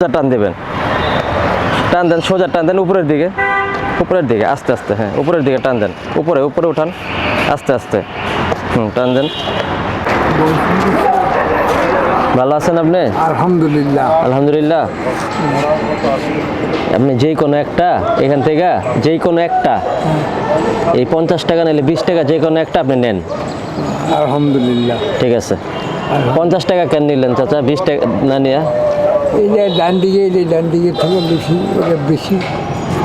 টান দেবেন। টান দেন সোজা টান দেন উপরের দিকে। উপরের দিকে আস্তে আস্তে হ্যাঁ উপরের দিকে টান দেন। উপরে উপরে উঠান আস্তে আস্তে। হুম টান দেন। ভালো আছেন আপনি? আলহামদুলিল্লাহ। আলহামদুলিল্লাহ। আপনি যেই কোনো একটা এখান থেকে যেই কোনো একটা এই পঞ্চাশ টাকা নিলে বিশ টাকা যে কোনো একটা আপনি নেন। আলহামদুলিল্লাহ। ঠিক আছে। পঞ্চাশ টাকা কেন নিলেন চাচা? বিশ টাকা না নিয়ে? এই যে ডান দিকে এই যে ডান দিকে থেকে বেশি এটা বেশি।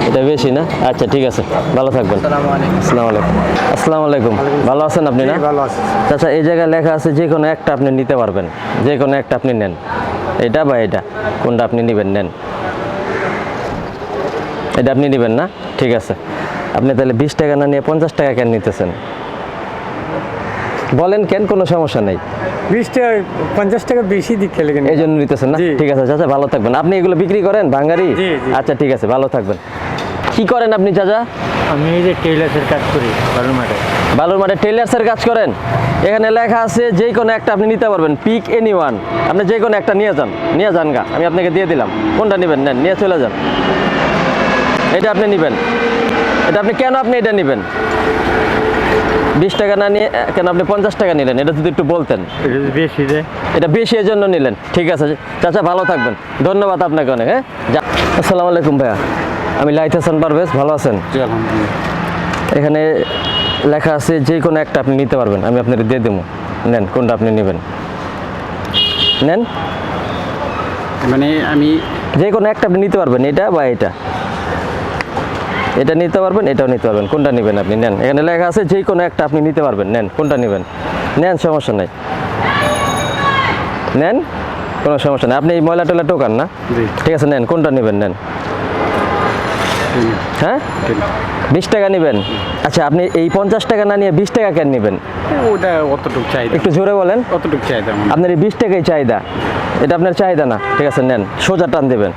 এটা বেশি না? আচ্ছা ঠিক আছে। ভালো থাকবেন। আসসালামু আলাইকুম। আসসালামু আলাইকুম। ভালো আছেন আপনি না? ভালো আছে। চাচা এই জায়গায় লেখা আছে যে কোনো একটা আপনি নিতে পারবেন। যে কোনো একটা আপনি নেন। এটা বা এটা? কোনটা আপনি নেবেন? নেন। এটা আপনি নেবেন না? ঠিক আছে। আপনি তাহলে বিশ টাকা না নিয়ে পঞ্চাশ টাকা কেন নিতেছেন? বলেন কেন কোনো সমস্যা নেই? বিশ টাকা পঞ্চাশ টাকা বেশি দিক খেলে এই জন্য নিতেছেন না? ঠিক আছে চাচা ভালো থাকবেন। আপনি এগুলো বিক্রি করেন ভাঙ্গারি। আচ্ছা ঠিক আছে ভালো থাকবেন। কি করেন আপনি চাচা? আমি এই যে টেইলার্সের কাজ করি বালুর মাঠে। বালুর মাঠে টেলার্সের কাজ করেন? এখানে লেখা আছে যে কোনো একটা আপনি নিতে পারবেন পিক এনি ওয়ান আপনি যে কোনো একটা নিয়ে যান নিয়ে যান গা। আমি আপনাকে দিয়ে দিলাম। কোনটা নেবেন? নেন নিয়ে চলে যান। এটা আপনি নেবেন। এটা আপনি কেন আপনি এটা নেবেন? বিশ টাকা না নিয়ে কেন আপনি পঞ্চাশ টাকা নিলেন? এটা যদি একটু বলতেন। বেশি যে এটা বেশি এর জন্য নিলেন। ঠিক আছে। চাচা ভালো থাকবেন। ধন্যবাদ আপনাকে অনেক হ্যাঁ? আসসালামু আলাইকুম ভাইয়া। আমি লাইথ হাসান পারভেজ ভালো আছেন? এখানে লেখা আছে যে কোনো একটা আপনি নিতে পারবেন। আমি আপনাকে দিয়ে দেবো। নেন কোনটা আপনি নেবেন? নেন? মানে আমি যে কোনো একটা আপনি নিতে পারবেন এটা বা এটা। এটা নিতে পারবেন এটাও নিতে পারবেন। কোনটা নেবেন আপনি? নেন। এখানে লেখা আছে যে কোনো একটা আপনি নিতে পারবেন। নেন কোনটা নেবেন? নেন সমস্যা নেই। নেন? কোনো সমস্যা নেই। আপনি এই ময়লা টয়লা টোকান না? ঠিক আছে নেন কোনটা নেবেন? নেন। হ্যাঁ? বিশ টাকা নেবেন? আচ্ছা আপনি এই পঞ্চাশ টাকা না নিয়ে বিশ টাকা কেন নেবেন? ওটা অতটুকু চাহিদা। একটু জোরে বলেন। অতটুকু চাহিদা আপনার এই বিশ টাকাই চাহিদা। এটা আপনার চাহিদা না। ঠিক আছে নেন। সোজা টান দেবেন।